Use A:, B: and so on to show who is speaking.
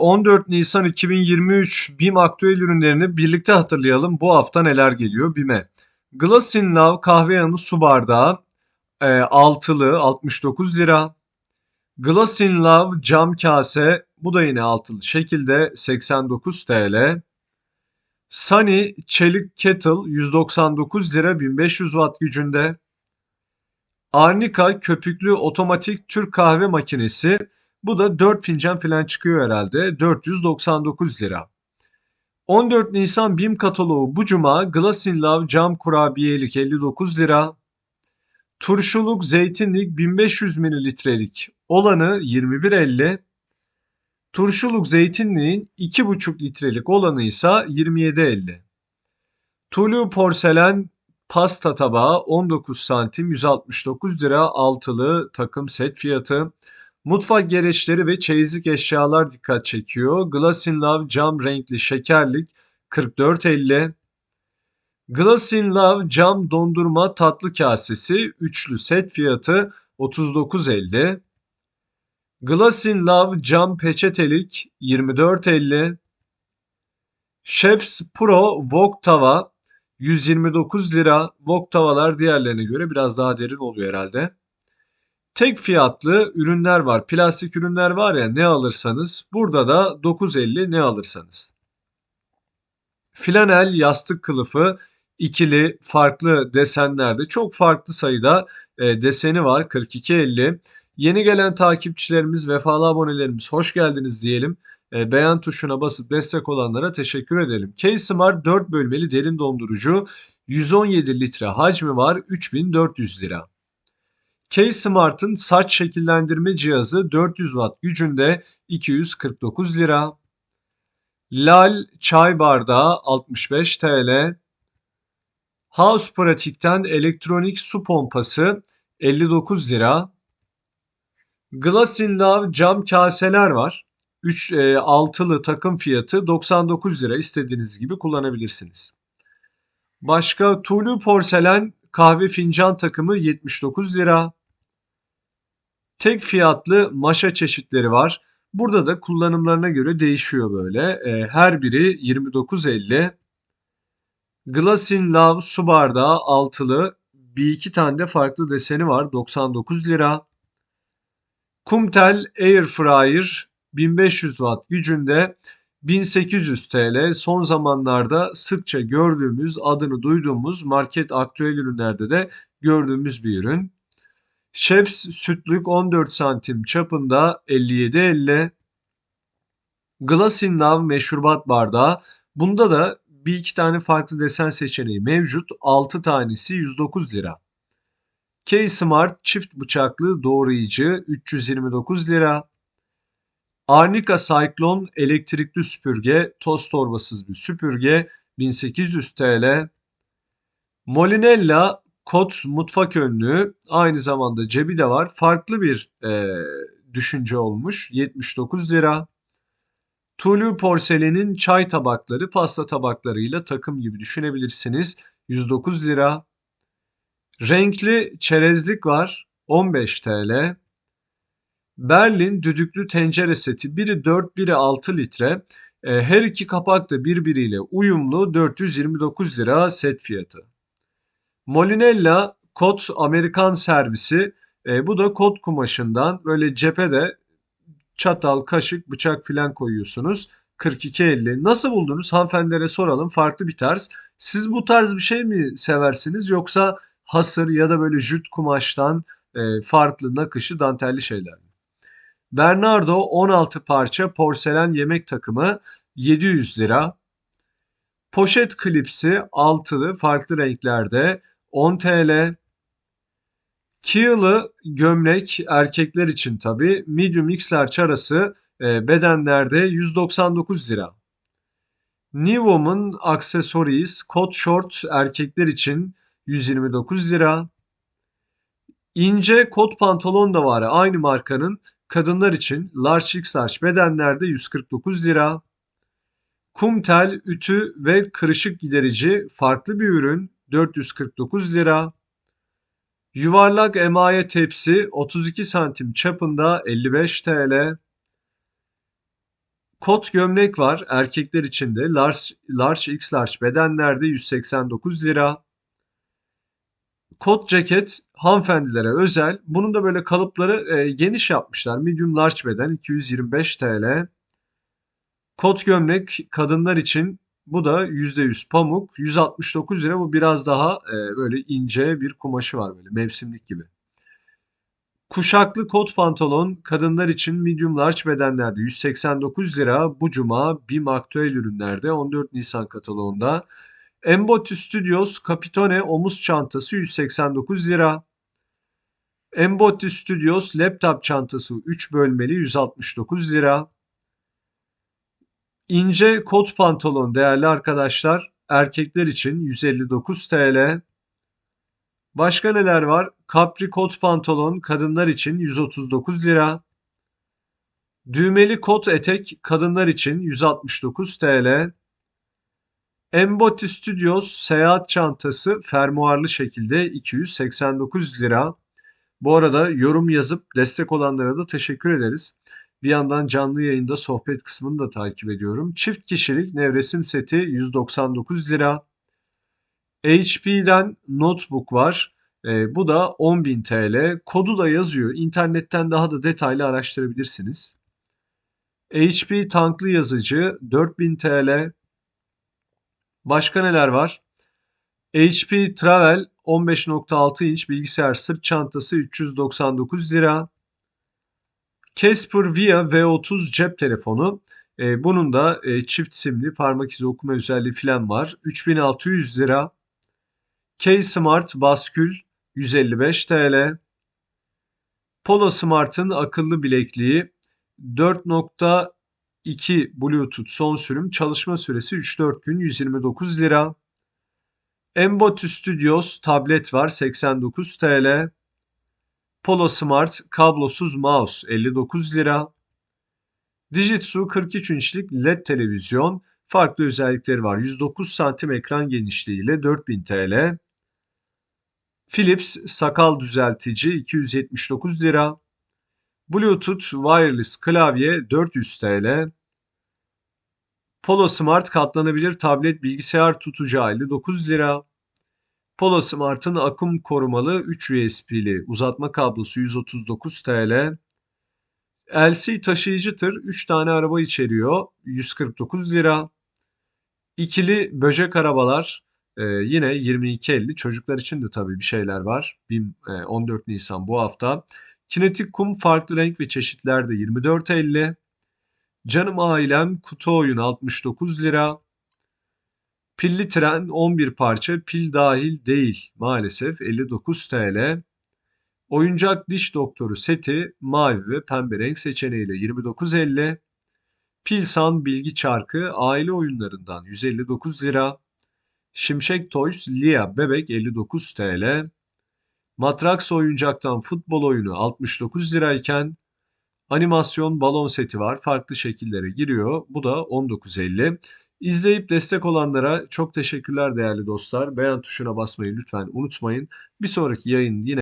A: 14 Nisan 2023 BİM aktüel ürünlerini birlikte hatırlayalım. Bu hafta neler geliyor BİM'e? Glasin Love kahve yanı su bardağı e, altılı 69 lira. Glasin Love cam kase bu da yine altılı şekilde 89 TL. Sunny çelik kettle 199 lira 1500 watt gücünde. Arnika köpüklü otomatik Türk kahve makinesi bu da 4 fincan falan çıkıyor herhalde. 499 lira. 14 Nisan BİM kataloğu bu cuma Glasin Love cam kurabiyelik 59 lira. Turşuluk zeytinlik 1500 mililitrelik olanı 21.50. Turşuluk zeytinliğin 2,5 litrelik olanı ise 27.50. Tulu porselen pasta tabağı 19 santim 169 lira altılı takım set fiyatı. Mutfak gereçleri ve çeyizlik eşyalar dikkat çekiyor. Glasin Love cam renkli şekerlik 44.50. Glasin Love cam dondurma tatlı kasesi üçlü set fiyatı 39.50. Glasin Love cam peçetelik 24.50. Chefs Pro Wok tava 129 lira. Wok tavalar diğerlerine göre biraz daha derin oluyor herhalde. Tek fiyatlı ürünler var. Plastik ürünler var ya ne alırsanız. Burada da 9.50 ne alırsanız. Flanel yastık kılıfı ikili farklı desenlerde çok farklı sayıda e, deseni var 42.50. Yeni gelen takipçilerimiz, vefalı abonelerimiz hoş geldiniz diyelim. E, beğen tuşuna basıp destek olanlara teşekkür edelim. K-Smart 4 bölmeli derin dondurucu 117 litre hacmi var 3400 lira. K-Smart'ın saç şekillendirme cihazı 400 watt gücünde 249 lira. Lal çay bardağı 65 TL. House Pratik'ten elektronik su pompası 59 lira. Glasin Love cam kaseler var. 3 e, altılı takım fiyatı 99 lira istediğiniz gibi kullanabilirsiniz. Başka Tulu porselen kahve fincan takımı 79 lira. Tek fiyatlı maşa çeşitleri var. Burada da kullanımlarına göre değişiyor böyle. E, her biri 29.50. Glasin Love su bardağı altılı bir iki tane de farklı deseni var 99 lira. Kumtel Air Fryer 1500 watt gücünde 1800 TL son zamanlarda sıkça gördüğümüz adını duyduğumuz market aktüel ürünlerde de gördüğümüz bir ürün. Chefs sütlük 14 santim çapında 57.50. Glasin Love meşrubat bardağı. Bunda da bir iki tane farklı desen seçeneği mevcut. 6 tanesi 109 lira. K-Smart çift bıçaklı doğrayıcı 329 lira. Arnica Cyclone elektrikli süpürge, toz torbasız bir süpürge 1800 TL. Molinella kot mutfak önlüğü aynı zamanda cebi de var. Farklı bir e, düşünce olmuş 79 lira. Tulu porselenin çay tabakları pasta tabaklarıyla takım gibi düşünebilirsiniz 109 lira. Renkli çerezlik var 15 TL. Berlin düdüklü tencere seti biri 4 biri 6 litre. E, her iki kapak da birbiriyle uyumlu 429 lira set fiyatı. Molinella kot Amerikan servisi. E, bu da kot kumaşından böyle cephede çatal, kaşık, bıçak filan koyuyorsunuz. 42.50. Nasıl buldunuz? Hanımefendilere soralım. Farklı bir tarz. Siz bu tarz bir şey mi seversiniz yoksa hasır ya da böyle jüt kumaştan e, farklı nakışı dantelli şeyler mi? Bernardo 16 parça porselen yemek takımı 700 lira. Poşet klipsi altılı farklı renklerde 10 TL. Keel'ı gömlek erkekler için tabi medium x'ler çarası e, bedenlerde 199 lira. New Woman Accessories Coat Short erkekler için 129 lira. İnce kot pantolon da var aynı markanın kadınlar için large x large bedenlerde 149 lira. Kumtel ütü ve kırışık giderici farklı bir ürün 449 lira. Yuvarlak emaye tepsi 32 santim çapında 55 TL. Kot gömlek var erkekler için de large, large x large bedenlerde 189 lira. Kot ceket hanımefendilere özel. Bunun da böyle kalıpları e, geniş yapmışlar. Medium large beden 225 TL. Kot gömlek kadınlar için bu da %100 pamuk 169 lira. Bu biraz daha e, böyle ince bir kumaşı var böyle mevsimlik gibi. Kuşaklı kot pantolon kadınlar için medium large bedenlerde 189 lira. Bu cuma BİM aktüel ürünlerde 14 Nisan kataloğunda. Emboti Studios Capitone omuz çantası 189 lira. Emboti Studios laptop çantası 3 bölmeli 169 lira. İnce kot pantolon değerli arkadaşlar erkekler için 159 TL. Başka neler var? Capri kot pantolon kadınlar için 139 lira. Düğmeli kot etek kadınlar için 169 TL. Emboti Studios seyahat çantası fermuarlı şekilde 289 lira. Bu arada yorum yazıp destek olanlara da teşekkür ederiz. Bir yandan canlı yayında sohbet kısmını da takip ediyorum. Çift kişilik nevresim seti 199 lira. HP'den notebook var. E, bu da 10.000 TL. Kodu da yazıyor. İnternetten daha da detaylı araştırabilirsiniz. HP tanklı yazıcı 4000 TL. Başka neler var? HP Travel 15.6 inç bilgisayar sırt çantası 399 lira. Casper Via V30 cep telefonu. E, bunun da e, çift simli parmak izi okuma özelliği falan var. 3600 lira. K-Smart baskül 155 TL. Polo Smart'ın akıllı bilekliği 4.2 Bluetooth son sürüm çalışma süresi 3-4 gün 129 lira. Emboti Studios tablet var 89 TL. Polo Smart kablosuz mouse 59 lira. Dijitsu 43 inçlik LED televizyon farklı özellikleri var. 109 santim ekran genişliğiyle 4000 TL. Philips sakal düzeltici 279 lira. Bluetooth wireless klavye 400 TL. Polo Smart katlanabilir tablet bilgisayar tutacağı 59 lira. Polo Smart'ın akım korumalı 3 USB'li uzatma kablosu 139 TL. LC taşıyıcı tır 3 tane araba içeriyor 149 lira. İkili böcek arabalar e, yine 22.50 çocuklar için de tabii bir şeyler var. BİM e, 14 Nisan bu hafta. Kinetik kum farklı renk ve çeşitlerde 24.50. Canım ailem kutu oyun 69 lira. Pilli tren 11 parça pil dahil değil maalesef 59 TL. Oyuncak diş doktoru seti mavi ve pembe renk seçeneğiyle 29.50. Pilsan bilgi çarkı aile oyunlarından 159 lira. Şimşek Toys Lia bebek 59 TL. Matrax oyuncaktan futbol oyunu 69 lirayken animasyon balon seti var. Farklı şekillere giriyor. Bu da 19.50. İzleyip destek olanlara çok teşekkürler değerli dostlar. Beğen tuşuna basmayı lütfen unutmayın. Bir sonraki yayın yine